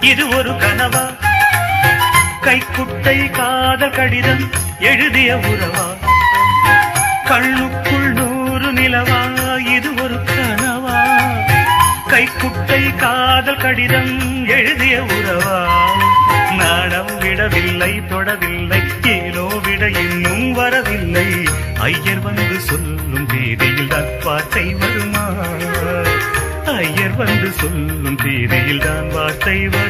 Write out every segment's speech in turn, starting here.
இது ஒரு கனவா? கைக்குட்டை காதல் கடிதம் எழுதிய உறவா? கண்ணுக்குள் நூறு நிலவா? இது ஒரு கனவா? கைக்குட்டை காதல் கடிதம் எழுதிய உறவா? நாடம் விடவில்லை தொடவில்லை ஏனோ விட இன்னும் வரவில்லை. ஐயர் வந்து சொல்லும் தேதியில் தான் வார்த்தை வருமா? ஐயர் வந்து சொல்லும் தேதியில் தான் வார்த்தை வரும்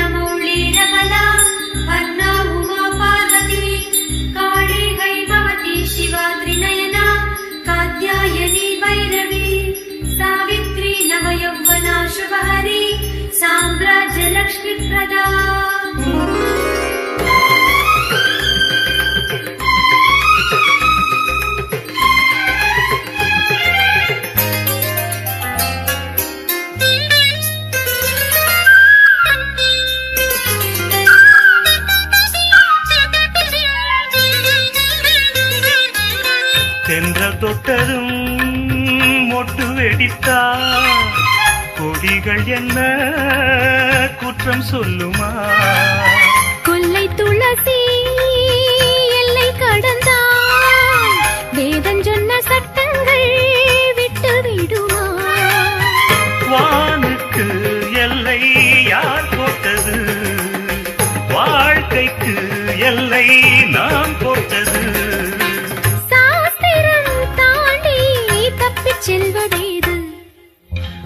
शुभहरी साम्राज्यलक्ष्मीप्रदा சென்ற தொட்டதும் மொட்டு வெடித்தா கொடிகள் என்ன? குற்றம் சொல்லுமா? கொல்லை துளசி எல்லை கடந்தான் வேதம் சொன்ன சட்டங்கள் விட்டு விடுமா? வானுக்கு எல்லை யார் போட்டது? வாழ்க்கைக்கு எல்லை நாம்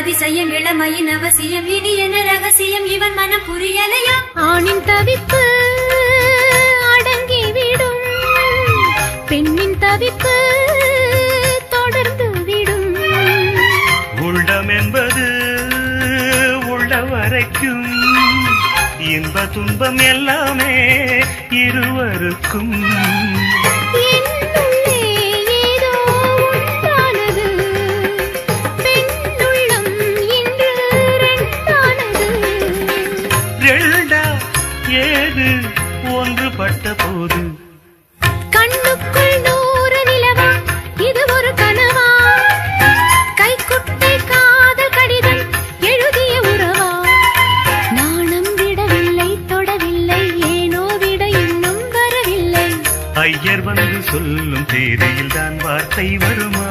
அதிசயம் இளமையின் அவசியம் இனி என்ன ரகசியம்? இவன் மனம் புரியலையா? ஆணின் தவிப்பு அடங்கிவிடும். பெண்ணின் தவிப்பு தொடர்ந்து விடும். உள்ளம் என்பது உள்ள வரைக்கும் இன்ப துன்பம் எல்லாமே இருவருக்கும். ரெண்டா ஏது ஒன்றுபட்ட போது? கண்ணுக்குள் நூறு நிலவா இது ஒரு கனவா? கைக்குட்டை காதல் கடிதம் எழுதிய உறவா? நாணம் விடவில்லை தொடவில்லை ஏனோ விட இன்னும் வரவில்லை. ஐயர் வந்து சொல்லும் தேதியில் தான் வார்த்தை வருமா?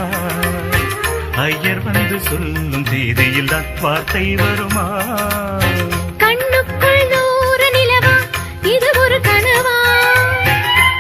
ஐயர் வந்து சொல்லும் தேதியில் தான் வார்த்தை வருமா? கண்ணுக்குள்